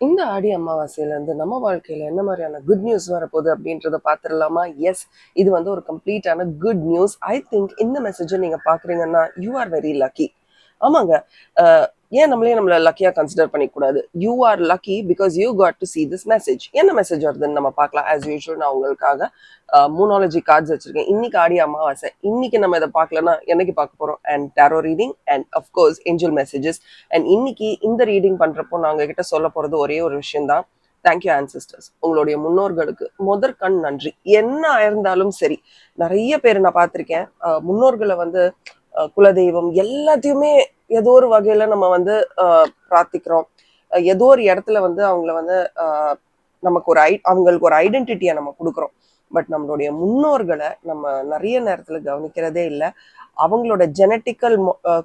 இந்த ஆடி அமாவாசையிலேருந்து நம்ம வாழ்க்கையில் என்ன மாதிரியான குட் நியூஸ் வரப்போகுது அப்படின்றத பார்த்துடலாமா எஸ் இது வந்து ஒரு கம்ப்ளீட்டான குட் நியூஸ் ஐ திங்க் இந்த மெசேஜை நீங்கள் பார்க்குறீங்கன்னா யூ ஆர் வெரி லக்கி ஆமாங்க. ஏன் நம்மளே நம்மளை லக்கியா consider பண்ணிக்கூடாது you are lucky because you got to see this message என்ன மெசேஜ் வருதுன்னு நம்ம பார்க்கலாம். ஆஸ் யூஷுவல் நான் உங்களுக்காக மூனாலஜி கார்ட்ஸ் வச்சிருக்கேன். இன்னைக்கு ஆடி அமாவாசை. இன்னைக்கு நம்ம இதை பார்க்கலன்னா என்னைக்கு பார்க்க போறோம்? And tarot reading and of course angel messages and இன்னைக்கு இந்த ரீடிங் பண்றப்போ நாங்க கிட்ட சொல்ல போறது ஒரே ஒரு விஷயம் தான் தேங்க்யூ ஆன்சிஸ்டர்ஸ் உங்களுடைய முன்னோர்களுக்கு முதற்கண் நன்றி. என்ன ஆயிருந்தாலும் சரி. நிறைய பேர் நான் பார்த்திருக்கேன். முன்னோர்களை வந்து குலதெய்வம் எல்லாத்தையுமே ஏதோ ஒரு வகையில நம்ம வந்து பிரார்த்திக்கிறோம். ஏதோ ஒரு இடத்துல வந்து அவங்கள வந்து நமக்கு ஒரு ஐ அவங்களுக்கு ஒரு ஐடென்டிட்டியை நம்ம கொடுக்குறோம். பட் நம்மளுடைய முன்னோர்களை நம்ம நிறைய நேரத்துல கவனிக்கிறதே இல்லை. அவங்களோட ஜெனட்டிக்கல்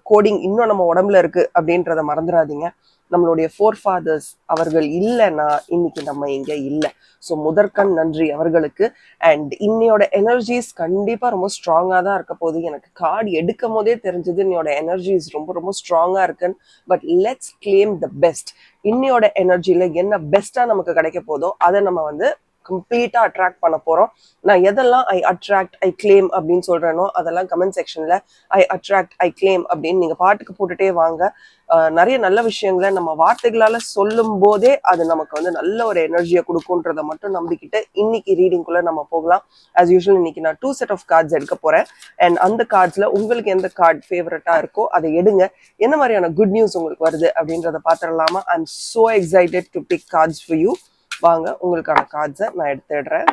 கோடிங் இன்னும் நம்ம உடம்புல இருக்கு அப்படின்றத மறந்துடாதீங்க. நம்மளுடைய ஃபோர் ஃபாதர்ஸ் அவர்கள் இல்லைன்னா இன்னைக்கு நம்ம இங்க இல்லை. ஸோ முதற்கண் நன்றி அவர்களுக்கு. அண்ட் இன்னையோட எனர்ஜிஸ் கண்டிப்பாக ரொம்ப ஸ்ட்ராங்காக தான் இருக்க போகுது. எனக்கு கார்டு எடுக்கும் போதே தெரிஞ்சது இன்னையோட எனர்ஜிஸ் ரொம்ப ரொம்ப ஸ்ட்ராங்காக இருக்குன்னு. But let's claim the best இன்னையோட எனர்ஜியில் என்ன பெஸ்ட்டாக நமக்கு கிடைக்க போதோ அதை நம்ம வந்து கம்ப்ளீட்டா அட்ராக்ட் பண்ண போறோம். நான் எதெல்லாம் ஐ அட்ராக்ட் ஐ கிளைம் அப்படின்னு சொல்றேனோ அதெல்லாம் கமெண்ட் செக்ஷன்ல ஐ அட்ராக்ட் ஐ கிளைம் அப்படின்னு நீங்க பாட்டுக்கு போட்டுட்டே வாங்க. நிறைய நல்ல விஷயங்களை நம்ம வார்த்தைகளால சொல்லும் போதே அது நமக்கு வந்து நல்ல ஒரு எனர்ஜியை கொடுக்குன்றத மட்டும் நம்பிக்கிட்டு இன்னைக்கு ரீடிங்குள்ளே நம்ம போகலாம். ஆஸ் யூஷுவல் இன்னைக்கு நான் டூ செட் ஆஃப் கார்ட்ஸ் எடுக்க போறேன். அண்ட் அந்த கார்ட்ஸ்ல உங்களுக்கு எந்த கார்டு ஃபேவரட்டா இருக்கோ அதை எடுங்க. என்ன மாதிரியான குட் நியூஸ் உங்களுக்கு வருது அப்படின்றத பார்த்துடலாமா? I am so excited to pick cards for you வாங்க உங்களுக்கான கார்ட்ஸை நான் எடுத்துடுறேன்.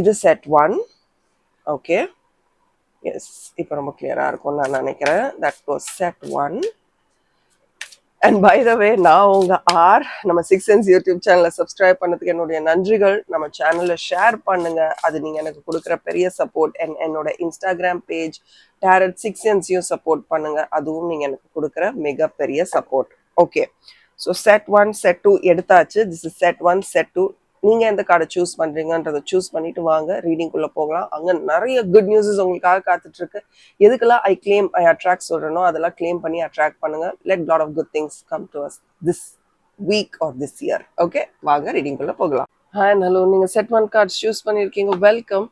இது செட் ஒன் ஓகே எஸ் இப்போ ரொம்ப கிளியராக இருக்கும்னு நான் நினைக்கிறேன். That was set one and by the way நான் உங்கள் ஆர் நம்ம சிக்ஸ் சென்ஸ் யூடியூப் சேனலை சப்ஸ்கிரைப் பண்ணதுக்கு என்னுடைய நன்றிகள். நம்ம சேனலை ஷேர் பண்ணுங்க. அது நீங்கள் எனக்கு கொடுக்குற பெரிய சப்போர்ட் அண்ட் என்னோட இன்ஸ்டாகிராம் பேஜ் டேரட் சிக்ஸ் சென்ஸையும் சப்போர்ட் பண்ணுங்க. அதுவும் நீங்கள் எனக்கு கொடுக்குற மிகப்பெரிய support okay so set one set two எடுத்தாச்சு. This is set one set two நீங்க எந்த கார்டை சூஸ் பண்ணுறீங்கன்றதை சூஸ் பண்ணிட்டு வாங்க. ரீடிங் குள்ள போகலாம். அங்க நிறைய குட் நியூஸஸ் உங்களுக்காக காத்துட்டு இருக்கு எதுக்கெல்லாம் ஐ கிளைம் ஐ அட்ராக்ட் சொல்றேனோ அதெல்லாம் கிளைம் பண்ணி அட்ராக்ட் பண்ணுங்க. Let lot of good things come to us this week or this year okay வாங்க ரீடிங் குள்ள போகலாம். ஹாய் ஹலோ நீங்க செட் ஒன் கார்ட்ஸ் சூஸ் பண்ணியிருக்கீங்க வெல்கம்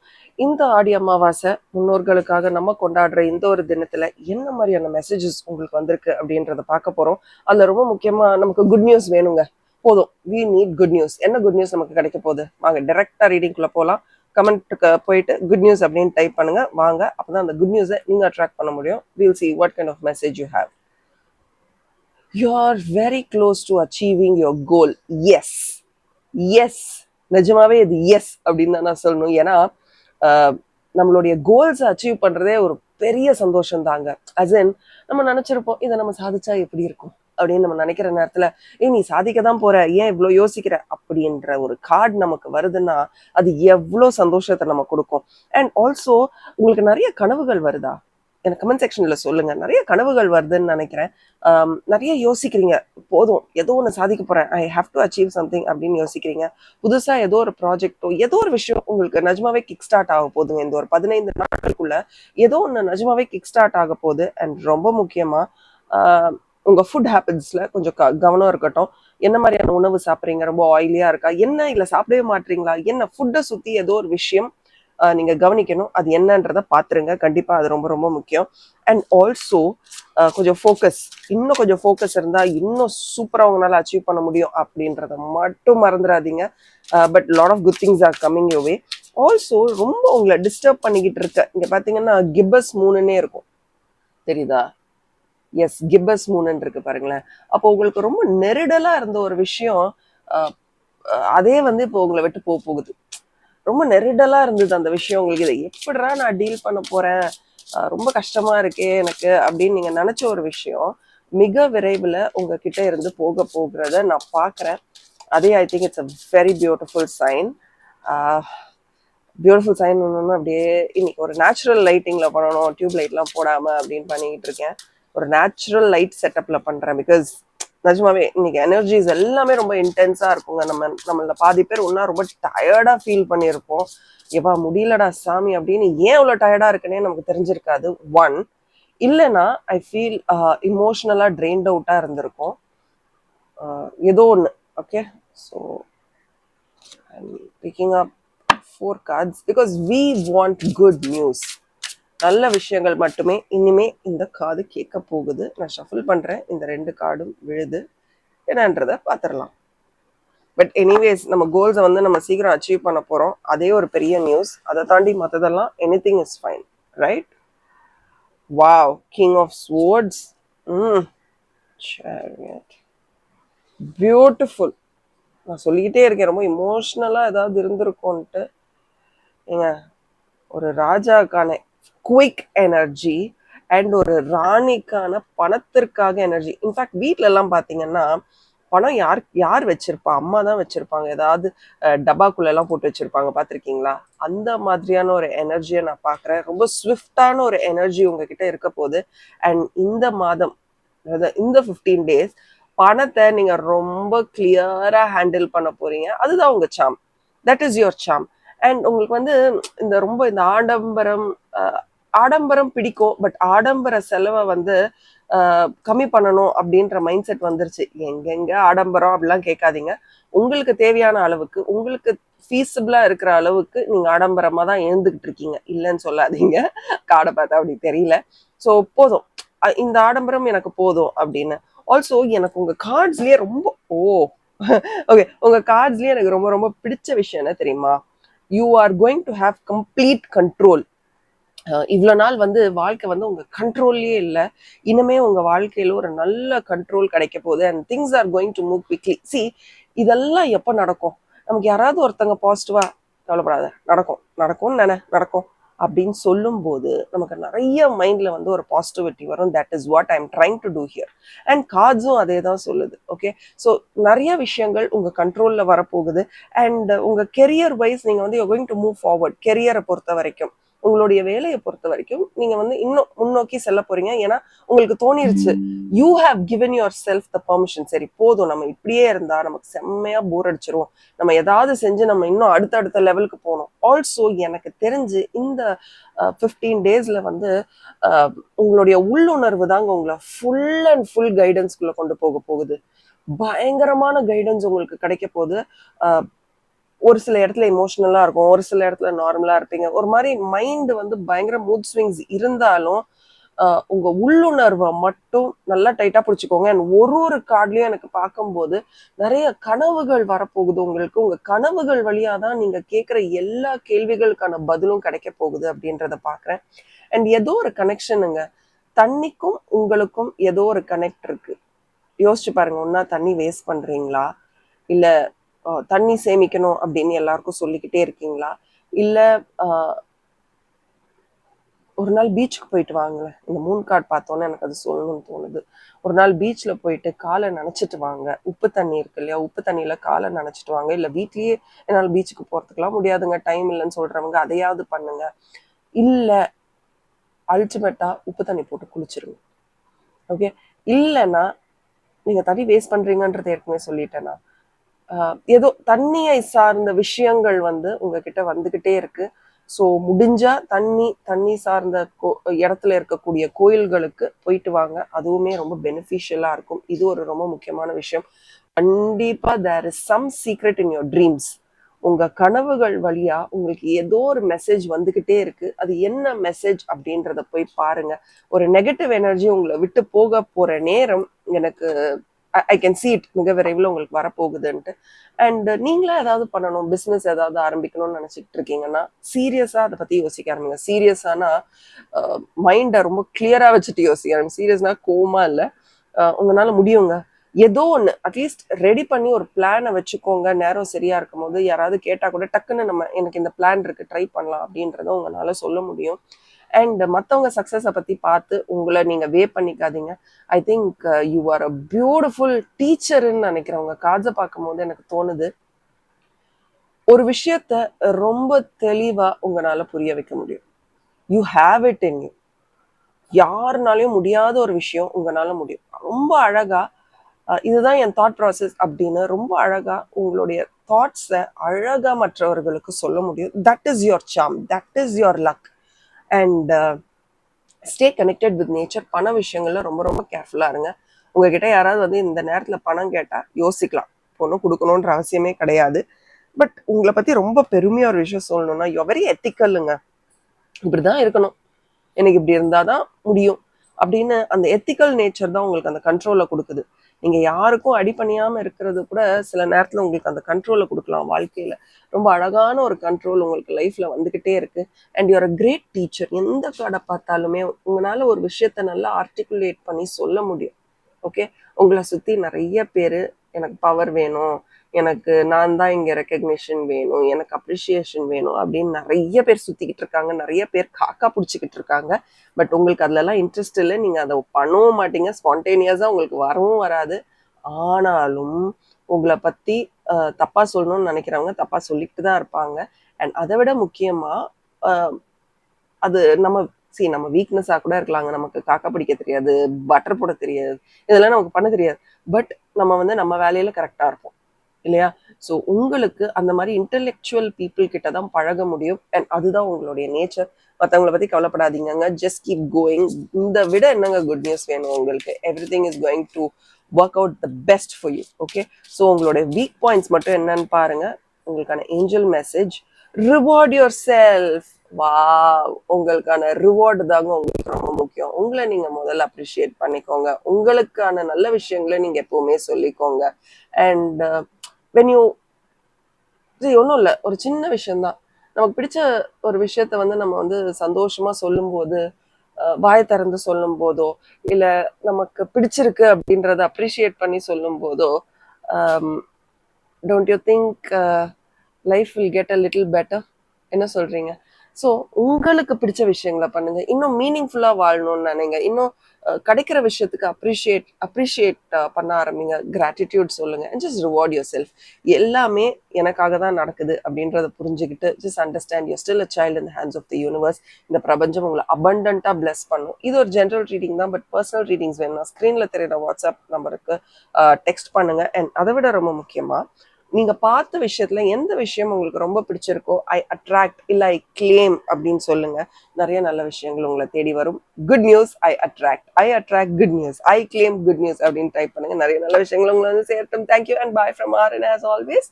இந்த ஆடி அமாவாசை முன்னோர்களுக்காக நம்ம கொண்டாடுற இந்த ஒரு தினத்துல என்ன மாதிரியான மெசேஜஸ் உங்களுக்கு வந்திருக்கு அப்படின்றத பார்க்க போறோம். அதுல ரொம்ப முக்கியமா நமக்கு குட் நியூஸ் வேணுங்க. போதும். வி நீட் குட் நியூஸ் என்ன குட் நியூஸ் நமக்கு கிடைக்க போகுது? வாங்க டைரக்டா ரீடிங்குள்ள போகலாம் கமெண்ட்டுக்கு போயிட்டு குட் நியூஸ் அப்படின்னு டைப் பண்ணுங்க. வாங்க அப்பதான் அந்த குட் நியூஸை நீங்க அட்ராக்ட் பண்ண முடியும். Will see what kind of message you have you are very close to achieving your goal yes yes நிஜமாவே இது எஸ் அப்படின்னு தான் நான் சொல்லணும். ஏன்னா நம்மளுடைய கோல்ஸ் அச்சீவ் பண்றதே ஒரு பெரிய சந்தோஷம் தாங்க அஸ் இன் நம்ம நினைச்சிருப்போம் இதை நம்ம சாதிச்சா எப்படி இருக்கும்? அப்படின்னு நம்ம நினைக்கிற நேரத்துல ஏய் நீ சாதிக்க தான் போற ஏன் இவ்வளோ யோசிக்கிற? அப்படின்ற ஒரு கார்டு நமக்கு வருதுன்னா அது எவ்வளோ சந்தோஷத்தை நம்ம கொடுக்கும். அண்ட் ஆல்சோ உங்களுக்கு நிறைய கனவுகள் வருதா? எனக்கு கமெண்ட் செக்ஷன்ல சொல்லுங்க. நிறைய கனவுகள் வருதுன்னு நினைக்கிறேன். நிறைய யோசிக்கிறீங்க. போதும். ஏதோ ஒன்று சாதிக்க போறேன். I have to achieve something அப்படின்னு யோசிக்கிறீங்க. புதுசா ஏதோ ஒரு ப்ராஜெக்டோ ஏதோ ஒரு விஷயம் உங்களுக்கு நிஜமாவே கிக் ஸ்டார்ட் ஆக போதுங்க இந்த ஒரு பதினைந்து நாட்களுக்குள்ள ஏதோ ஒன்று நிஜமாவே கிக் ஸ்டார்ட் ஆக போகுது. அண்ட் ரொம்ப முக்கியமா உங்கள் உங்க ஃபுட் ஹேபிட்ஸ்ல கொஞ்சம் க- கவனம் இருக்கட்டும். என்ன மாதிரியான உணவு சாப்பிட்றீங்க? ரொம்ப ஆயிலியா இருக்கா? என்ன இல்ல சாப்பிடவே மாட்டீங்களா? என்ன ஃபுட்டை சுத்தி ஏதோ ஒரு விஷயம் நீங்க கவனிக்கணும். அது என்னன்றத பாத்துருங்க. கண்டிப்பா அது ரொம்ப ரொம்ப முக்கியம். அண்ட் ஆல்சோ கொஞ்சம் ஃபோக்கஸ் இன்னும் கொஞ்சம் ஃபோக்கஸ் இருந்தா இன்னும் சூப்பரா அவங்களால அச்சீவ் பண்ண முடியும் அப்படின்றத மட்டும் மறந்துடாதீங்க. But lot of good things are coming your way also ரொம்ப உங்களை டிஸ்டர்ப் பண்ணிக்கிட்டு இருக்க. இங்க பாத்தீங்கன்னா கிப்பஸ் மூணுன்னே இருக்கும். தெரியுதா? எஸ் கிப்பஸ் மூணுன்னு இருக்கு பாருங்களேன். அப்போ உங்களுக்கு ரொம்ப நெருடலா இருந்த ஒரு விஷயம் அதே வந்து இப்போ உங்களை விட்டு போக போகுது. ரொம்ப நெருடலா இருந்தது அந்த விஷயம். உங்களுக்கு இதை எப்படிடா நான் டீல் பண்ண போறேன்? ரொம்ப கஷ்டமா இருக்கே எனக்கு அப்படின்னு நீங்க நினைச்ச ஒரு விஷயம் மிக விரைவில் உங்ககிட்ட இருந்து போக போகிறத நான் பார்க்குறேன். அதே I think it's a very beautiful sign beautiful sign ஒன்று அப்படியே இன்னைக்கு ஒரு நேச்சுரல் லைட்டிங்கில் பண்ணணும் டியூப் லைட்லாம் போடாமல் அப்படின்னு பண்ணிக்கிட்டு இருக்கேன். ஒரு நேச்சுரல் லைட் செட்டப்பில் பண்ணுறேன் பிகாஸ் நிஜமாவே இன்னைக்கு எனர்ஜிஸ் எல்லாமே ரொம்ப இன்டென்ஸாக இருக்குங்க. நம்ம நம்மள பாதி பேர் ஒன்றா ரொம்ப டயர்டாக ஃபீல் பண்ணியிருப்போம். எவா முடியலடா சாமி அப்படின்னு ஏன் இவ்வளோ டயர்டாக இருக்குன்னே நமக்கு தெரிஞ்சிருக்காது. ஒன் இல்லைன்னா ஐ ஃபீல் இமோஷ்னலாக ட்ரெயின்ட் அவுட்டாக இருந்திருக்கும். ஏதோ ஒன்று okay so I picking up four cards because we want good news நல்ல விஷயங்கள் மட்டுமே இனிமே இந்த காது கேட்க போகுது. நான் ஷஃபில் பண்ணுறேன் இந்த ரெண்டு கார்டும் விழுது. என்னன்றதை பார்த்துடலாம். பட் எனிவேஸ் நம்ம கோல்ஸை வந்து நம்ம சீக்கிரம் அச்சீவ் பண்ண போகிறோம் அதே ஒரு பெரிய நியூஸ் அதை தாண்டி மற்றதெல்லாம் anything is fine right wow king of swords hmm beautiful நான் சொல்லிக்கிட்டே இருக்கேன். ரொம்ப இமோஷ்னலாக ஏதாவது இருந்திருக்கோன்ட்டு ஏங்க ஒரு ராஜாக்கான குயிக் எனர்ஜி அண்ட் ஒரு ராணிக்கான பணத்திற்காக எனர்ஜி இன்ஃபேக்ட் வீட்ல எல்லாம் பார்த்தீங்கன்னா பணம் யார் யார் வச்சிருப்பா? அம்மா தான் வச்சிருப்பாங்க. ஏதாவது டப்பாக்குள்ள எல்லாம் போட்டு வச்சிருப்பாங்க. பாத்திருக்கீங்களா? அந்த மாதிரியான ஒரு எனர்ஜியை நான் பார்க்குறேன் ரொம்ப ஸ்விஃப்டான ஒரு எனர்ஜி உங்ககிட்ட இருக்க போகுது அண்ட் இந்த மாதம் இந்த ஃபிஃப்டீன் டேஸ் பணத்தை நீங்க ரொம்ப கிளியரா ஹேண்டில் பண்ண போறீங்க. அதுதான் உங்க charm that is your charm and உங்களுக்கு வந்து இந்த ரொம்ப இந்த ஆடம்பரம் ஆடம்பரம் பிடிக்கும் பட் ஆடம்பர செலவை வந்து கம்மி பண்ணணும் அப்படின்ற மைண்ட் செட் வந்துருச்சு. எங்கெங்க ஆடம்பரம் அப்படிலாம் கேட்காதீங்க. உங்களுக்கு தேவையான அளவுக்கு உங்களுக்கு ஃபீஸபிளா இருக்கிற அளவுக்கு நீங்க ஆடம்பரமா தான் எழுந்துகிட்டு இருக்கீங்க. இல்லைன்னு சொல்லாதீங்க. காடை பார்த்தா அப்படி தெரியல. ஸோ போதும். இந்த ஆடம்பரம் எனக்கு போதும் அப்படின்னு. ஆல்சோ எனக்கு உங்க கார்ட்ஸ்லயே ரொம்ப ஓ ஓகே உங்க கார்ட்ஸ்லயே எனக்கு ரொம்ப ரொம்ப பிடிச்ச விஷயம் என்ன தெரியுமா? You are going to have complete control இவ்வளோ நாள் வந்து வாழ்க்கை வந்து உங்கள் கண்ட்ரோல்லே இல்லை. இனிமே உங்கள் வாழ்க்கையில் ஒரு நல்ல கண்ட்ரோல் கிடைக்க போகுது. And things are going to move quickly see இதெல்லாம் எப்போ நடக்கும்? நமக்கு யாராவது ஒருத்தங்க பாசிட்டிவாக கவலைப்படாத. நடக்கும். நடக்கும்னு நினை நடக்கும். அப்படின்னு சொல்லும்போது நமக்கு நிறைய மைண்டில் வந்து ஒரு பாசிட்டிவிட்டி வரும். That is what I am trying to do here and கார்ட்ஸும் அதே தான் சொல்லுது. ஓகே ஸோ நிறைய விஷயங்கள் உங்கள் கண்ட்ரோலில் வரப்போகுது. அண்ட் உங்கள் கெரியர் வைஸ் நீங்கள் வந்து கோயிங் டு மூவ் ஃபார்வர்ட் கெரியரை பொறுத்த வரைக்கும் உங்களுடைய வேலையை பொறுத்த வரைக்கும் நீங்க வந்து இன்னும் முன்னோக்கி செல்ல போறீங்க. ஏன்னா உங்களுக்கு தோணிருச்சு. You have given yourself the permission சரி போதும். நம்ம இப்படியே இருந்தா நமக்கு செம்மையா போர் அடிச்சிருவோம் நம்ம ஏதாவது செஞ்சு நம்ம இன்னும் அடுத்த அடுத்த லெவலுக்கு போகணும். ஆல்சோ எனக்கு தெரிஞ்சு இந்த ஃபிஃப்டீன் டேஸ்ல வந்து உங்களுடைய உள்ளுணர்வு தாங்க உங்களை ஃபுல் அண்ட் ஃபுல் கைடன்ஸ்குள்ள கொண்டு போக போகுது. பயங்கரமான கைடன்ஸ் உங்களுக்கு கிடைக்க போகுது. ஒரு சில இடத்துல இமோஷனலா இருக்கும் ஒரு சில இடத்துல நார்மலா இருப்பீங்க. ஒரு மாதிரி மைண்ட் வந்து பயங்கர மூட் ஸ்விங்ஸ் இருந்தாலும் உங்க உள்ளுணர்வை மட்டும் நல்லா டைட்டா பிடிச்சிக்கோங்க. அண்ட் ஒரு ஒரு கார்ட்லயும் எனக்கு பார்க்கும்போது நிறைய கனவுகள் வரப்போகுது உங்களுக்கு. உங்க கனவுகள் வழியா தான் நீங்க கேட்குற எல்லா கேள்விகளுக்கான பதிலும் கிடைக்க போகுது அப்படின்றத பாக்குறேன் அண்ட் ஏதோ ஒரு கனெக்ஷனுங்க தண்ணிக்கும் உங்களுக்கும் ஏதோ ஒரு கனெக்ட் இருக்கு. யோசிச்சு பாருங்க ஒன்னா தண்ணி வேஸ்ட் பண்றீங்களா? இல்ல தண்ணி சேமிக்கணும் அப்படின்னு எல்லாருக்கும் சொல்லிக்கிட்டே இருக்கீங்களா? இல்ல ஆஹ் ஒரு நாள் பீச்சுக்கு போயிட்டு வாங்களேன். இந்த மூணு கார்டு பார்த்தோன்னே எனக்கு அது சொல்லணும்னு தோணுது. ஒரு நாள் பீச்ல போயிட்டு காலை நனைச்சிட்டு வாங்க. உப்பு தண்ணி இருக்கு இல்லையா? உப்பு தண்ணியில காலை நனைச்சிட்டு வாங்க. இல்ல வீட்லயே என்னால் பீச்சுக்கு போறதுக்குலாம் முடியாதுங்க. டைம் இல்லைன்னு சொல்றவங்க அதையாவது பண்ணுங்க. இல்ல அல்டிமேட்டா உப்பு தண்ணி போட்டு குளிச்சிருங்க. ஓகே இல்லைன்னா நீங்க தண்ணி வேஸ்ட் பண்றீங்கன்றது ஏற்கனவே சொல்லிட்டேன்னா ஏதோ தண்ணியை சார்ந்த விஷயங்கள் வந்து உங்ககிட்ட வந்துகிட்டே இருக்கு. ஸோ முடிஞ்சா தண்ணி தண்ணி சார்ந்த கோ இடத்துல இருக்கக்கூடிய கோயில்களுக்கு போயிட்டு வாங்க. அதுவுமே ரொம்ப பெனிஃபிஷியலா இருக்கும். இது ஒரு ரொம்ப முக்கியமான விஷயம். கண்டிப்பா there is some secret in your dreams உங்க கனவுகள் வழியா உங்களுக்கு ஏதோ ஒரு மெசேஜ் வந்துகிட்டே இருக்கு. அது என்ன மெசேஜ் அப்படின்றத போய் பாருங்க. ஒரு நெகட்டிவ் எனர்ஜி உங்களை விட்டு போக போற நேரம் எனக்கு ஐ கேன் சீ இட் மிக விரைவில் உங்களுக்கு வரப்போகுதுன்ட்டு. அண்ட் நீங்களே ஏதாவது பண்ணணும் பிஸ்னஸ் ஏதாவது ஆரம்பிக்கணும்னு நினைச்சிட்டு இருக்கீங்கன்னா சீரியஸா அதை பத்தி யோசிக்க ஆரம்பிங்க. சீரியஸானா மைண்டை ரொம்ப கிளியரா வச்சுட்டு யோசிக்க ஆரம்பிங்க. சீரியஸ்னா கோமா இல்லை. உங்களால முடியுங்க. ஏதோ ஒன்று அட்லீஸ்ட் ரெடி பண்ணி ஒரு பிளானை வச்சுக்கோங்க. நேரம் சரியா இருக்கும் போது யாராவது கேட்டா கூட டக்குன்னு நம்ம எனக்கு இந்த பிளான் இருக்கு ட்ரை பண்ணலாம் அப்படின்றத உங்களால சொல்ல முடியும். அண்ட் மற்றவங்க சக்ஸஸை பற்றி பார்த்து உங்களை நீங்கள் வே பண்ணிக்காதீங்க. I think you are a beautiful டீச்சர்ன்னு நினைக்கிறேன். உங்க கார்ட்ஸை பார்க்கும்போது எனக்கு தோணுது. ஒரு விஷயத்த ரொம்ப தெளிவாக உங்களால் புரிய வைக்க முடியும். You have it in you யாருனாலையும் முடியாத ஒரு விஷயம் உங்களால முடியும். ரொம்ப அழகாக இதுதான் என் தாட் ப்ராசஸ் அப்படின்னு ரொம்ப அழகாக உங்களுடைய தாட்ஸை அழகாக மற்றவர்களுக்கு சொல்ல முடியும். That is your charm that is your luck and stay connected with nature பண விஷயங்கள்ல ரொம்ப ரொம்ப கேர்ஃபுல்லாக இருங்க. உங்ககிட்ட யாராவது வந்து இந்த நேரத்தில் பணம் கேட்டால் யோசிக்கலாம். ஒன்றும் கொடுக்கணுன்ற அவசியமே கிடையாது. பட் உங்களை பற்றி ரொம்ப பெருமையாக ஒரு விஷயம் சொல்லணும்னா யோ வெரி எத்திக்கல்லுங்க இப்படிதான் இருக்கணும். எனக்கு இப்படி இருந்தால் தான் முடியும். அப்படின்னு அந்த எத்திக்கல் நேச்சர் தான் உங்களுக்கு அந்த கண்ட்ரோலை கொடுக்குது. நீங்க யாருக்கும் அடிபணியாம இருக்கிறது கூட சில நேரத்துல உங்களுக்கு அந்த கண்ட்ரோலை கொடுக்கலாம் வாழ்க்கையில. ரொம்ப அழகான ஒரு கண்ட்ரோல் உங்களுக்கு லைஃப்ல வந்துகிட்டே இருக்கு. And you're a great teacher எந்த கடை பார்த்தாலுமே உங்களால ஒரு விஷயத்த நல்லா ஆர்டிகுலேட் பண்ணி சொல்ல முடியும். ஓகே உங்களை சுத்தி நிறைய பேர் எனக்கு பவர் வேணும். எனக்கு நான் தான் இங்க ரெக்கக்னிஷன் வேணும் எனக்கு அப்ரிசியேஷன் வேணும் அப்படின்னு நிறைய பேர் சுத்திக்கிட்டு இருக்காங்க நிறைய பேர் காக்கா பிடிச்சிக்கிட்டு இருக்காங்க. பட் உங்களுக்கு அதுலலாம் இன்ட்ரெஸ்ட் இல்லை நீங்க அதை பண்ணவும் மாட்டீங்க. ஸ்பான்டேனியஸா உங்களுக்கு வரவும் வராது. ஆனாலும் உங்களை பத்தி தப்பாக தப்பா சொல்லணும்னு நினைக்கிறவங்க தப்பா சொல்லிட்டு தான் இருப்பாங்க. அண்ட் அதை விட முக்கியமா அது நம்ம சி நம்ம வீக்னஸாக கூட இருக்கலாங்க. நமக்கு காக்கா பிடிக்க தெரியாது பட்டர் போட தெரியாது இதெல்லாம் நமக்கு பண்ண தெரியாது. பட் நம்ம வந்து நம்ம வேலையில கரெக்டாக இருப்போம். இல்லையா? ஸோ உங்களுக்கு அந்த மாதிரி இன்டெலெக்சுவல் பீப்புள் கிட்ட தான் பழக முடியும். அண்ட் அதுதான் உங்களுடைய நேச்சர் மற்றவங்கள பத்தி கவலைப்படாதீங்கங்க. ஜஸ்ட் கீப் கோயிங் இந்த விட என்னங்க குட் நியூஸ் வேணும் உங்களுக்கு? Everything is going to work out the best for you okay so உங்களுடைய வீக் பாயிண்ட்ஸ் மட்டும் என்னன்னு பாருங்க. உங்களுக்கான angel message reward yourself வா உங்களுக்கான ரிவார்டு தாங்க உங்களுக்கு ரொம்ப முக்கியம். உங்களை நீங்க முதல்ல அப்ரிஷியேட் பண்ணிக்கோங்க. உங்களுக்கான நல்ல விஷயங்களை நீங்க எப்பவுமே சொல்லிக்கோங்க. அண்ட் வென் யூ இது ஒன்றும் இல்லை. ஒரு சின்ன விஷயம்தான். நமக்கு பிடிச்ச ஒரு விஷயத்த வந்து நம்ம வந்து சந்தோஷமா சொல்லும்போது வாய திறந்து சொல்லும் போதோ இல்லை நமக்கு பிடிச்சிருக்கு அப்படின்றத அப்ரிஷியேட் பண்ணி சொல்லும் போதோ don't you think life will get a little better என்ன சொல்றீங்க? ஸோ உங்களுக்கு பிடிச்ச விஷயங்களை பண்ணுங்க. இன்னும் மீனிங்ஃபுல்லாக வாழணும்னு நினைங்க. இன்னும் கிடைக்கிற விஷயத்துக்கு அப்ரிஷியேட் அப்ரிஷியேட் பண்ண ஆரம்பிங்க. கிராட்டிடியூட் சொல்லுங்க. And just reward yourself எல்லாமே எனக்காக தான் நடக்குது அப்படின்றத புரிஞ்சுக்கிட்டு just understand you still a child in hands of the universe இந்த பிரபஞ்சம் உங்களை அபண்டண்டா பிளஸ் பண்ணும். இது ஒரு ஜென்ரல் ரீடிங் தான் பட் பர்சனல் ரீடிங்ஸ் வேணும்னா ஸ்க்ரீன்ல தெரியுற வாட்ஸ்அப் நம்பருக்கு டெக்ஸ்ட் பண்ணுங்க. அண்ட் அதை விட ரொம்ப முக்கியமா நீங்க பார்த்த விஷயத்துல எந்த விஷயம் உங்களுக்கு ரொம்ப பிடிச்சிருக்கோ ஐ அட்ராக்ட் இல்ல ஐ கிளேம் அப்படின்னு சொல்லுங்க. நிறைய நல்ல விஷயங்கள் உங்களை தேடி வரும். Good news I attract I attract good news I claim good news அப்படின்னு டைப் பண்ணுங்க. நிறைய நல்ல விஷயங்கள் உங்களை வந்து சேர்த்தும். Thank you and bye from R and as always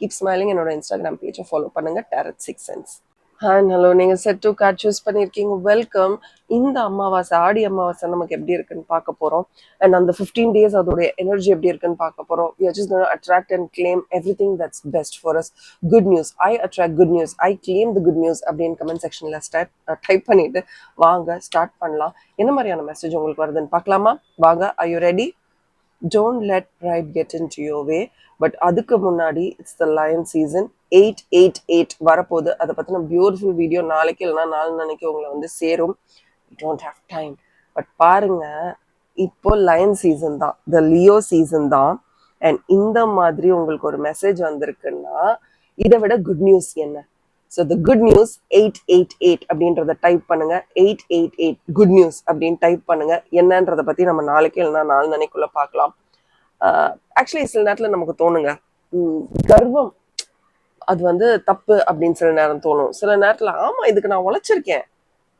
keep smiling என்னோட இன்ஸ்டாகிராம் பேஜை ஃபாலோ பண்ணுங்க. Tarot six sense hi hello நீங்கள் செட் டூ கார்ட் சூஸ் பண்ணியிருக்கீங்க வெல்கம் இந்த அமாவாசை ஆடி அமாவாசை நமக்கு எப்படி இருக்குன்னு பார்க்க போகிறோம் அண்ட் அந்த ஃபிஃப்டீன் டேஸ் அதோடைய எனர்ஜி எப்படி இருக்குன்னு பார்க்க போகிறோம் we are just attract and claim everything that's best for us good news I attract good news I claim the good news அப்படின்னு கமெண்ட் செக்ஷனில் ஸ்டார்ட் டைப் பண்ணிட்டு வாங்க ஸ்டார்ட் பண்ணலாம். என்ன மாதிரியான மெசேஜ் உங்களுக்கு வருதுன்னு பார்க்கலாமா? வாங்க I you ready don't let pride get in to your way but அதுக்கு முன்னாடி it's the lion season eight eight eight வரப்போகுது. அதை பற்றின பியூட்டிஃபுல் வீடியோ நாளைக்கு இல்லைனா நாலு நாளைக்கு உங்களை வந்து சேரும். டோன்ட் ஹாவ் டைம் பட் பாருங்க இப்போ லயன் சீசன் தான். த லியோ சீசன் தான். அண்ட் இந்த மாதிரி உங்களுக்கு ஒரு மெசேஜ் வந்திருக்குன்னா இதை விட குட் நியூஸ் என்ன? So the good news eight eight eight அப்படின்றத டைப் பண்ணுங்க. Eight eight eight good news அப்படின்னு டைப் பண்ணுங்க. என்னன்றத பத்தி நம்ம நாளைக்கு இல்லைன்னா நாலு நாளைக்குள்ள பார்க்கலாம். ஆக்சுவலி சில நேரத்தில் நமக்கு தோணுங்க. கர்வம். அது வந்து தப்பு அப்படின்னு சில நேரம் தோணும். சில நேரத்தில் ஆமாம் இதுக்கு நான் உழைச்சிருக்கேன்.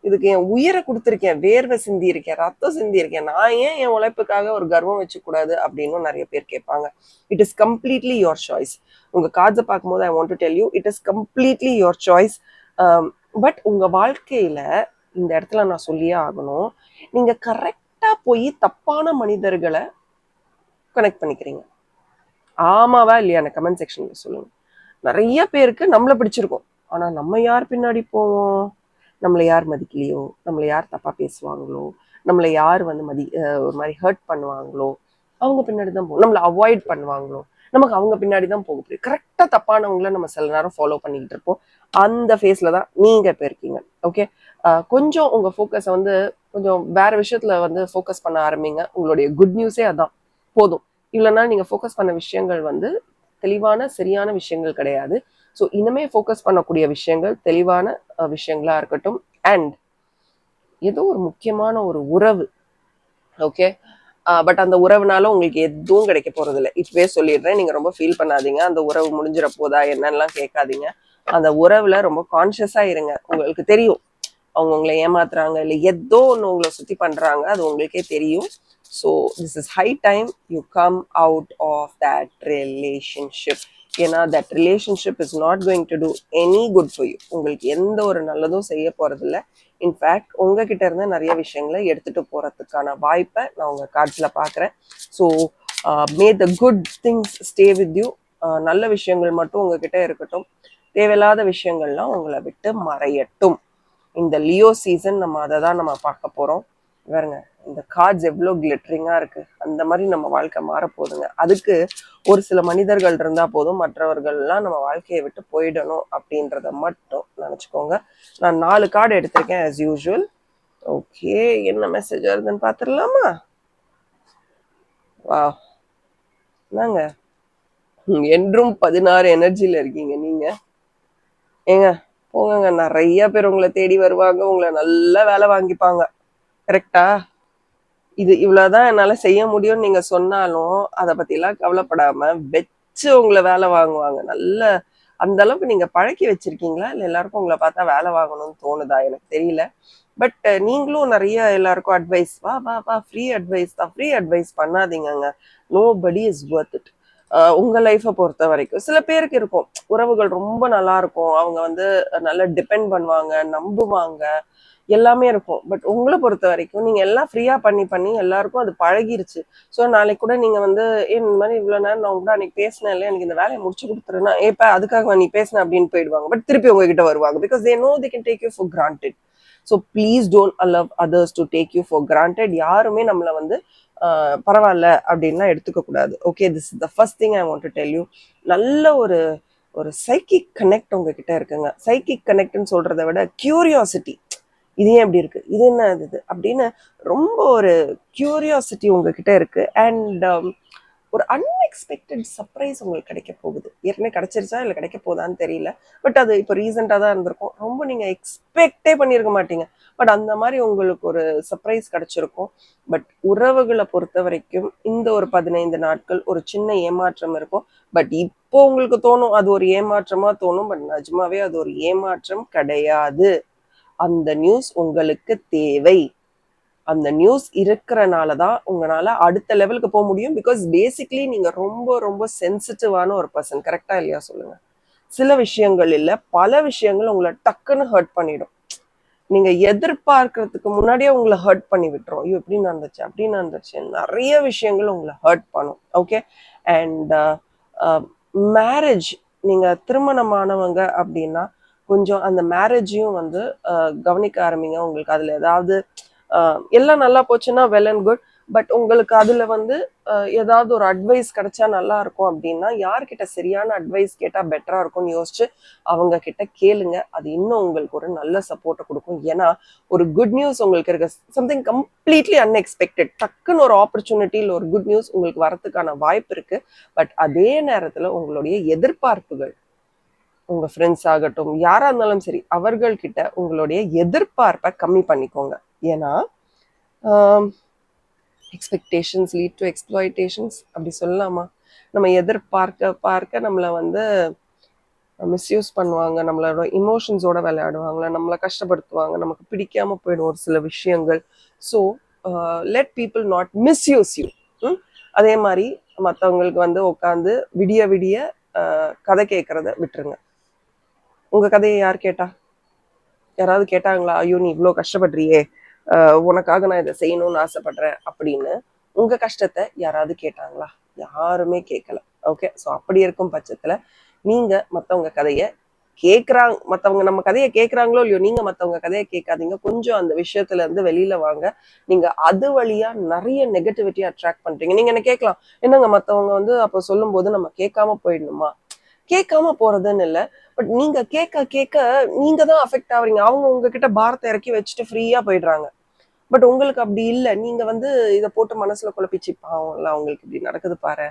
இதுக்கு என் உயிரை கொடுத்துருக்கேன் வேர்வை சிந்தி இருக்கேன் ரத்தம் சிந்தி இருக்கேன் நான் ஏன் என் உழைப்புக்காக ஒரு கர்வம் வச்சுக்கூடாது அப்படின்னு நிறைய பேர் கேட்பாங்க. It is completely your choice உங்க காதை பார்க்கும்போது I want to tell you it is completely your choice but உங்க வாழ்க்கையில இந்த இடத்துல நான் சொல்லியே ஆகணும். நீங்க கரெக்டா போய் தப்பான மனிதர்களை கனெக்ட் பண்ணிக்கிறீங்க. ஆமாவா இல்லையா? அந்த கமெண்ட் செக்ஷன்ல சொல்லுங்க. நிறைய பேருக்கு நம்மளை பிடிச்சிருக்கும். ஆனா நம்ம யார் பின்னாடி போவோம்? நம்மளை யார் மதிக்கலையோ நம்மளை யார் தப்பாக பேசுவாங்களோ நம்மளை யார் வந்து மதி ஒரு மாதிரி ஹர்ட் பண்ணுவாங்களோ அவங்க பின்னாடி தான் போகும். நம்மளை அவாய்ட் பண்ணுவாங்களோ நமக்கு அவங்க பின்னாடி தான் போக முடியும் கரெக்டாக தப்பானவங்கள நம்ம சில நேரம் ஃபாலோ பண்ணிக்கிட்டு இருப்போம். அந்த ஃபேஸில் தான் நீங்கள் இப்போ இருக்கீங்க. ஓகே கொஞ்சம் உங்கள் ஃபோக்கஸை வந்து கொஞ்சம் வேறு விஷயத்தில் வந்து ஃபோக்கஸ் பண்ண ஆரம்பிங்க. உங்களுடைய குட் நியூஸே அதான். போதும். இல்லைன்னா நீங்கள் ஃபோக்கஸ் பண்ண விஷயங்கள் வந்து தெளிவான சரியான விஷயங்கள் கிடையாது. ஸோ இனிமே ஃபோக்கஸ் பண்ணக்கூடிய விஷயங்கள் தெளிவான விஷயங்களாக விஷயங்களா இருக்கட்டும். அண்ட் ஏதோ ஒரு முக்கியமான ஒரு உறவு. ஓகே பட் அந்த உறவுனால உங்களுக்கு எதுவும் கிடைக்க போறது இல்லை இப்பவே சொல்லிடுறேன். நீங்க ரொம்ப ஃபீல் பண்ணாதீங்க. அந்த உறவு முடிஞ்சிட போதா என்னெல்லாம் கேட்காதீங்க. அந்த உறவுல ரொம்ப கான்சியஸா இருங்க. உங்களுக்கு தெரியும். அவங்க உங்களை ஏமாத்துறாங்க. இல்லை ஏதோ ஒன்று உங்களை சுத்தி பண்றாங்க. அது உங்களுக்கே தெரியும். So this is high time you come out of that relationship ஏன்னா that relationship is not going to do any good for you உங்களுக்கு எந்த ஒரு நல்லதும் செய்ய போகிறதில்ல இன்ஃபேக்ட் உங்ககிட்ட இருந்து நிறைய விஷயங்களை எடுத்துகிட்டு போகிறதுக்கான வாய்ப்பை நான் உங்கள் கார்ட்ஸில் பார்க்குறேன். So may the good things stay with you நல்ல விஷயங்கள் மட்டும் உங்ககிட்ட இருக்கட்டும். தேவையில்லாத விஷயங்கள்லாம் உங்களை விட்டு மறையட்டும். இந்த லியோ சீசன் நம்ம அதை தான் நம்ம பார்க்க போகிறோம் வேறுங்க இந்த கார்ட்ஸ் எவ்வளோ கிளிட்டரிங்காக இருக்குது அந்த மாதிரி நம்ம வாழ்க்கை மாறப்போகுதுங்க. அதுக்கு ஒரு சில மனிதர்கள் இருந்தால் போதும் மற்றவர்கள்லாம் நம்ம வாழ்க்கையை விட்டு போயிடணும் அப்படின்றத மட்டும் நினச்சிக்கோங்க. நான் நாலு கார்டு எடுத்திருக்கேன் ஆஸ் யூஷுவல் ஓகே என்ன மெசேஜ் வருதுன்னு பார்த்துடலாமா வா என்னங்க? என்றும் பதினாறு எனர்ஜியில் இருக்கீங்க நீங்கள் ஏங்க போங்க நிறைய பேர் உங்களை தேடி வருவாங்க உங்களை நல்ல வேலை வாங்கிப்பாங்க. கரெக்டா இது இவ்வளவுதான் என்னால செய்ய முடியும்னு நீங்க சொன்னாலும் அதை பத்திலாம் கவலைப்படாம வச்சு உங்களை வேலை வாங்குவாங்க. நல்ல அந்த அளவுக்கு நீங்க பழக்கி வச்சிருக்கீங்களா? இல்ல எல்லாருக்கும் உங்களை பார்த்தா வேலை வாங்கணும்னு தோணுதா? எனக்கு தெரியல. பட் நீங்களும் நிறைய எல்லாருக்கும் அட்வைஸ் வா வா வா ஃப்ரீ அட்வைஸ் தான். ஃப்ரீ அட்வைஸ் பண்ணாதீங்கங்க. Nobody is worth it உங்க லைஃப்பை பொறுத்த வரைக்கும் சில பேருக்கு இருக்கும். உறவுகள் ரொம்ப நல்லா இருக்கும். அவங்க வந்து நல்லா டிபெண்ட் பண்ணுவாங்க நம்புவாங்க. எல்லாமே இருக்கும். பட் உங்களை பொறுத்த வரைக்கும் நீங்க எல்லாம் ஃப்ரீயா பண்ணி பண்ணி எல்லாருக்கும் அது பழகிருச்சு. ஸோ நாளைக்கு கூட நீங்க வந்து இந்த மாதிரி இவ்வளவு நேரம் நான் கூட அன்னைக்கு பேசினேன் இல்லை எனக்கு இந்த வேலையை முடிச்சு கொடுத்துருன்னா ஏப்பா அதுக்காக நீ பேசின? அப்படின்னு போயிடுவாங்க. பட் திருப்பி உங்ககிட்ட வருவாங்க. Because they know they can take you for granted so please don't allow others to take you for granted யாருமே நம்மளை வந்து பரவாயில்ல அப்படின்லாம் எடுத்துக்க கூடாது. Okay this the first thing I want to tell you நல்ல ஒரு ஒரு சைக்கிக் கனெக்ட் உங்ககிட்ட இருக்குங்க. சைக்கிக் கனெக்ட்னு சொல்றதை விட கியூரியாசிட்டி இது ஏன் இப்படி இருக்குது இது என்ன இது? அப்படின்னு ரொம்ப ஒரு க்யூரியாசிட்டி உங்ககிட்ட இருக்குது அண்ட் um, ஒரு அன்எக்ஸ்பெக்டட் சர்ப்ரைஸ் உங்களுக்கு கிடைக்க போகுது. ஏற்கனவே கிடைச்சிருச்சா இல்லை கிடைக்க போதான்னு தெரியல. பட் அது இப்போ ரீசெண்டாக தான் இருந்திருக்கும். ரொம்ப நீங்கள் எக்ஸ்பெக்டே பண்ணியிருக்க மாட்டீங்க. பட் அந்த மாதிரி உங்களுக்கு ஒரு சர்ப்ரைஸ் கிடைச்சிருக்கும். பட் உறவுகளை பொறுத்த வரைக்கும் இந்த ஒரு பதினைந்து நாட்கள் ஒரு சின்ன ஏமாற்றம் இருக்கும். பட் இப்போ உங்களுக்கு தோணும் அது ஒரு ஏமாற்றமாக தோணும். பட் நிஜமாவே அது ஒரு ஏமாற்றம் கிடையாது. அந்த நியூஸ் உங்களுக்கு தேவை. அந்த நியூஸ் இருக்கிறனால தான் உங்களால அடுத்த லெவலுக்கு போக முடியும். பிகாஸ் பேசிக்லி நீங்க ரொம்ப ரொம்ப சென்சிட்டிவான ஒரு பர்சன் கரெக்டா இல்லையா? சொல்லுங்க. சில விஷயங்கள் இல்லை. பல விஷயங்கள் உங்களை டக்குன்னு ஹர்ட் பண்ணிடும். நீங்க எதிர்பார்க்கறதுக்கு முன்னாடியே உங்களை ஹர்ட் பண்ணி விட்டுரும். ஐயோ இப்படி நடந்துச்சு அப்படி நடந்துச்சு. நிறைய விஷயங்கள் உங்களை ஹர்ட் பண்ணும். ஓகே அண்ட் மேரேஜ் நீங்க திருமணமானவங்க அப்படின்னா கொஞ்சம் அந்த மேரேஜையும் வந்து கவனிக்க ஆரம்பிங்க. உங்களுக்கு அதுல ஏதாவது எல்லாம் நல்லா போச்சுன்னா வெல் அண்ட் குட் பட் உங்களுக்கு அதுல வந்து ஏதாவது ஒரு அட்வைஸ் கிடைச்சா நல்லா இருக்கும் அப்படின்னா யார்கிட்ட சரியான அட்வைஸ் கேட்டா பெட்டரா இருக்கும்னு யோசிச்சு அவங்க கிட்ட கேளுங்க. அது இன்னும் உங்களுக்கு ஒரு நல்ல சப்போர்ட்டை கொடுக்கும். ஏன்னா ஒரு குட் நியூஸ் உங்களுக்கு இருக்க சம்திங் கம்ப்ளீட்லி அன்எக்ஸ்பெக்டட் டக்குன்னு ஒரு ஆப்பர்ச்சுனிட்டியில் ஒரு குட் நியூஸ் உங்களுக்கு வரத்துக்கான வாய்ப்பு இருக்கு. பட் அதே நேரத்துல உங்களுடைய எதிர்பார்ப்புகள் உங்கள் ஃப்ரெண்ட்ஸ் ஆகட்டும் யாராக இருந்தாலும் சரி அவர்கள்கிட்ட உங்களுடைய எதிர்பார்ப்பை கம்மி பண்ணிக்கோங்க. ஏன்னா எக்ஸ்பெக்டேஷன்ஸ் லீட் டு எக்ஸ்ப்ளாய்டேஷன்ஸ் அப்படி சொல்லலாமா? நம்ம எதிர்பார்க்க பார்க்க நம்மளை வந்து மிஸ்யூஸ் பண்ணுவாங்க. நம்மளோட இமோஷன்ஸோட விளையாடுவாங்க. நம்மளை கஷ்டப்படுத்துவாங்க. நமக்கு பிடிக்காம போயிடும் ஒரு சில விஷயங்கள். So let people not misuse you அதே மாதிரி மற்றவங்களுக்கு வந்து உட்காந்து விடிய விடிய கதை கேட்குறத விட்டுருங்க. உங்க கதையை யார் கேட்டா? யாராவது கேட்டாங்களா? ஐயோ நீ இவ்வளோ கஷ்டப்படுறியே. உனக்காக நான் இதை செய்யணும்னு ஆசைப்படுறேன் அப்படின்னு உங்க கஷ்டத்தை யாராவது கேட்டாங்களா? யாருமே கேட்கல ஓகே ஸோ அப்படி இருக்கும் பட்சத்துல நீங்க மற்றவங்க கதையை கேட்குறாங்க மத்தவங்க நம்ம கதையை கேட்குறாங்களோ இல்லையோ நீங்க மற்றவங்க கதையை கேட்காதீங்க. கொஞ்சம் அந்த விஷயத்துல இருந்து வெளியில வாங்க. நீங்க அது வழியா நிறைய நெகட்டிவிட்டியை அட்ராக்ட் பண்றீங்க. நீங்க என்ன கேட்கலாம்? என்னங்க மற்றவங்க வந்து அப்போ சொல்லும்போது நம்ம கேட்காம போயிடணுமா? கேட்காம போறதுன்னு இல்லை. பட் நீங்க கேட்க கேட்க நீங்க தான் அஃபெக்ட் ஆகுறீங்க அவங்க உங்ககிட்ட பாரத்தை இறக்கி வச்சுட்டு ஃப்ரீயா போயிடுறாங்க. பட் உங்களுக்கு அப்படி இல்லை. நீங்க வந்து இதை போட்டு மனசுல குழப்பிச்சு பாவம்ல அவங்களுக்கு இப்படி நடக்குது பாரு.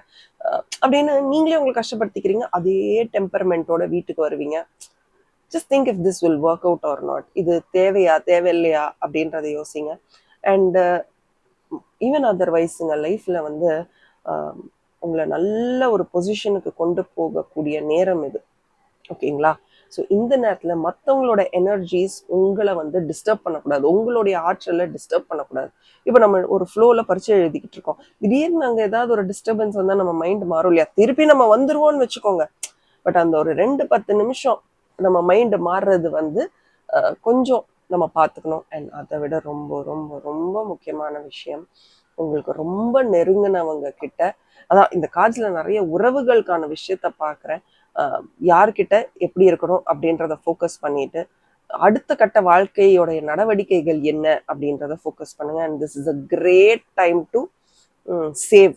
அப்படின்னு நீங்களே உங்களுக்கு கஷ்டப்படுத்திக்கிறீங்க. அதே டெம்பர்மெண்ட்டோட வீட்டுக்கு வருவீங்க. Just think if this will work out or not இது தேவையா தேவையில்லையா அப்படின்றத யோசிங்க. அண்ட் ஈவன் அதர்வைஸுங்க லைஃப்ல வந்து um, உங்களை நல்ல ஒரு பொசிஷனுக்கு கொண்டு போகக்கூடிய நேரம் இது. ஓகேங்களா ஸோ இந்த நேரத்தில் மற்றவங்களோட எனர்ஜிஸ் உங்களை வந்து டிஸ்டர்ப் பண்ணக்கூடாது. உங்களுடைய ஆற்றலை டிஸ்டர்ப் பண்ணக்கூடாது. இப்போ நம்ம ஒரு ஃப்ளோவில் பரிச்சை எழுதிக்கிட்டு இருக்கோம். திடீர்னு அங்கே ஏதாவது ஒரு டிஸ்டர்பன்ஸ் வந்தால் நம்ம மைண்ட் மாறும் இல்லையா? திருப்பி நம்ம வந்துருவோம்னு வச்சுக்கோங்க. பட் அந்த ஒரு ரெண்டு பத்து நிமிஷம் நம்ம மைண்டு மாறுறது வந்து கொஞ்சம் நம்ம பார்த்துக்கணும். அண்ட் அதை விட ரொம்ப ரொம்ப ரொம்ப முக்கியமான விஷயம் உங்களுக்கு ரொம்ப நெருங்கினவங்க கிட்ட அதான் இந்த காஜில் நிறைய உறவுகளுக்கான விஷயத்த பார்க்குறேன். யார்கிட்ட எப்படி இருக்கணும் அப்படின்றத ஃபோக்கஸ் பண்ணிட்டு அடுத்த கட்ட வாழ்க்கையோடைய நடவடிக்கைகள் என்ன அப்படின்றத ஃபோக்கஸ் பண்ணுங்க. And this is a great time to save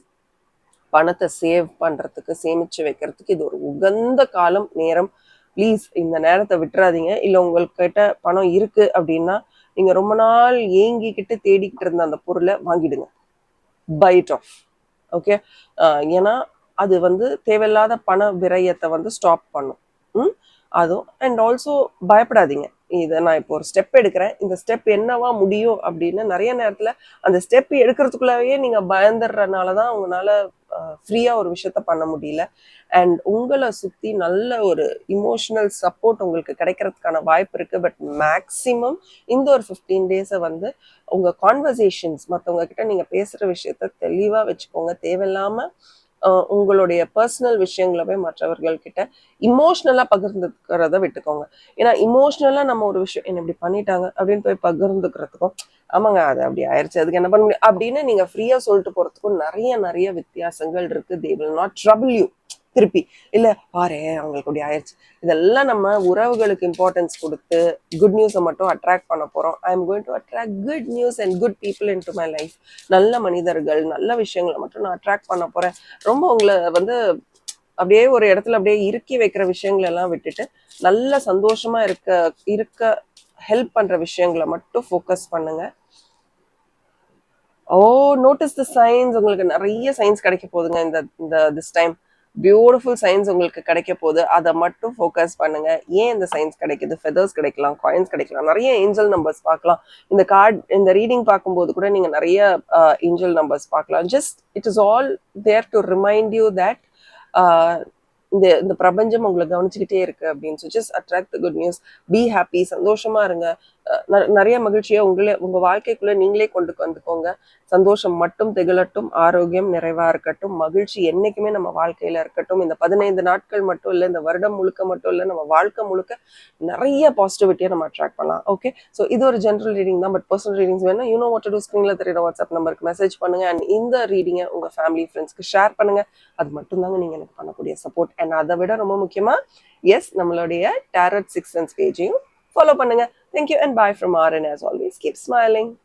பணத்தை சேவ் பண்ணுறதுக்கு சேமிச்சு வைக்கிறதுக்கு இது ஒரு உகந்த காலம் நேரம். ப்ளீஸ் இந்த நேரத்தை விட்டுறாதீங்க. இல்லை உங்கள்கிட்ட பணம் இருக்கு அப்படின்னா நீங்கள் ரொம்ப நாள் ஏங்கிக்கிட்டு தேடிக்கிட்டு இருந்த அந்த பொருளை வாங்கிடுங்க. பைட் ஆஃப் ஓகே ஏன்னா அது வந்து தேவையில்லாத பண விரயத்தை வந்து ஸ்டாப் பண்ணும். அதுவும் அண்ட் ஆல்சோ பயப்படாதீங்க. இதை நான் இப்போ ஒரு ஸ்டெப் எடுக்கிறேன். இந்த ஸ்டெப் என்னவா முடியும் அப்படின்னு நிறைய நேரத்தில் அந்த ஸ்டெப் எடுக்கிறதுக்குள்ளவே நீங்கள் பயந்துடுறனால தான் உங்களால் ஃப்ரீயாக ஒரு விஷயத்த பண்ண முடியல. அண்ட் உங்களை சுற்றி நல்ல ஒரு இமோஷனல் சப்போர்ட் உங்களுக்கு கிடைக்கிறதுக்கான வாய்ப்பு இருக்குது பட் மேக்ஸிமம் இந்த ஒரு ஃபிஃப்டீன் டேஸை வந்து உங்கள் கான்வர்சேஷன்ஸ் மற்றவங்க கிட்ட நீங்கள் பேசுகிற விஷயத்த தெளிவாக வச்சுக்கோங்க. தேவையில்லாமல் உங்களுடைய பர்சனல் விஷயங்களை போய் மற்றவர்கள் கிட்ட இமோஷ்னலா பகிர்ந்துக்கிறத விட்டுக்கோங்க. ஏன்னா இமோஷ்னலா நம்ம ஒரு விஷயம் என்ன இப்படி பண்ணிட்டாங்க? அப்படின்னு போய் பகிர்ந்துக்கிறதுக்கும் ஆமாங்க அது அப்படி ஆயிடுச்சு அதுக்கு என்ன பண்ண முடியும்? அப்படின்னு நீங்க ஃப்ரீயா சொல்லிட்டு போறதுக்கும் நிறைய நிறைய வித்தியாசங்கள் இருக்கு. They will not trouble you திருப்பி. இல்லை பாரு அவங்களுக்கு அப்படி ஆயிடுச்சு இதெல்லாம் நம்ம உறவுகளுக்கு இம்பார்ட்டன்ஸ் கொடுத்து குட் நியூஸை மட்டும் அட்ராக்ட் பண்ண போகிறோம் I am going to attract good news and good people into my life நல்ல மனிதர்கள் நல்ல விஷயங்களை மட்டும் நான் அட்ராக்ட் பண்ண போகிறேன் ரொம்ப உங்களை வந்து அப்படியே ஒரு இடத்துல அப்படியே இறுக்கி வைக்கிற விஷயங்களெல்லாம் விட்டுட்டு நல்ல சந்தோஷமா இருக்க இருக்க ஹெல்ப் பண்ற விஷயங்களை மட்டும் ஃபோக்கஸ் பண்ணுங்க. ஓ நோட்டீஸ் த சயின்ஸ் உங்களுக்கு நிறைய சயின்ஸ் கிடைக்க போகுதுங்க இந்த இந்த திஸ் டைம் பியூட்டிஃபுல் சயின்ஸ் உங்களுக்கு கிடைக்க போகுது. அதை மட்டும் ஃபோக்கஸ் பண்ணுங்க. ஏன் இந்த சயின்ஸ் கிடைக்குது? ஃபெதர்ஸ் கிடைக்கலாம் காயின்ஸ் கிடைக்கலாம். நிறைய ஏஞ்சல் நம்பர்ஸ் பார்க்கலாம். இந்த கார்டு இந்த ரீடிங் பார்க்கும்போது கூட நீங்க நிறைய uh, ஏஞ்சல் நம்பர்ஸ் பார்க்கலாம். Just it is all there to remind you that இந்த இந்த பிரபஞ்சம் உங்களை கவனிச்சுக்கிட்டே இருக்கு அப்படின்னு சொல்லி. Just attract good news be happy சந்தோஷமா இருங்க. நிறைய மகிழ்ச்சியை உங்களே உங்க வாழ்க்கைக்குள்ள நீங்களே கொண்டு வந்துக்கோங்க. சந்தோஷம் மட்டும் திகழட்டும் ஆரோக்கியம் நிறைவா இருக்கட்டும் மகிழ்ச்சி என்னைக்குமே நம்ம வாழ்க்கையில இருக்கட்டும். இந்த பதினைந்து நாட்கள் மட்டும் இல்லை இந்த வருடம் முழுக்க மட்டும் இல்லை நம்ம வாழ்க்கை முழுக்க நிறைய பாசிட்டிவிட்டியை நம்ம அட்ராக்ட் பண்ணலாம் ஓகே ஸோ இது ஒரு ஜென்ரல் ரீடிங் தான் பட் பர்சனல் ரீடிங்ஸ் வேணும் யூனோ வாட் டூ ஸ்க்ரீனில் தெரியுற வாட்ஸ்அப் நம்பருக்கு மெசேஜ் பண்ணுங்க அண்ட் இந்த ரீடிங்கை உங்க ஃபேமிலி ஃப்ரெண்ட்ஸ்க்கு ஷேர் பண்ணுங்க. அது மட்டும்தாங்க நீங்க எனக்கு பண்ணக்கூடிய சப்போர்ட் அண்ட் அதை விட ரொம்ப முக்கியமா எஸ் நம்மளுடைய டேரட் சிக்ஸ் சென்ஸ் பேஜையும் ஃபாலோ பண்ணுங்க. Thank you and bye from Arden as always. Keep smiling.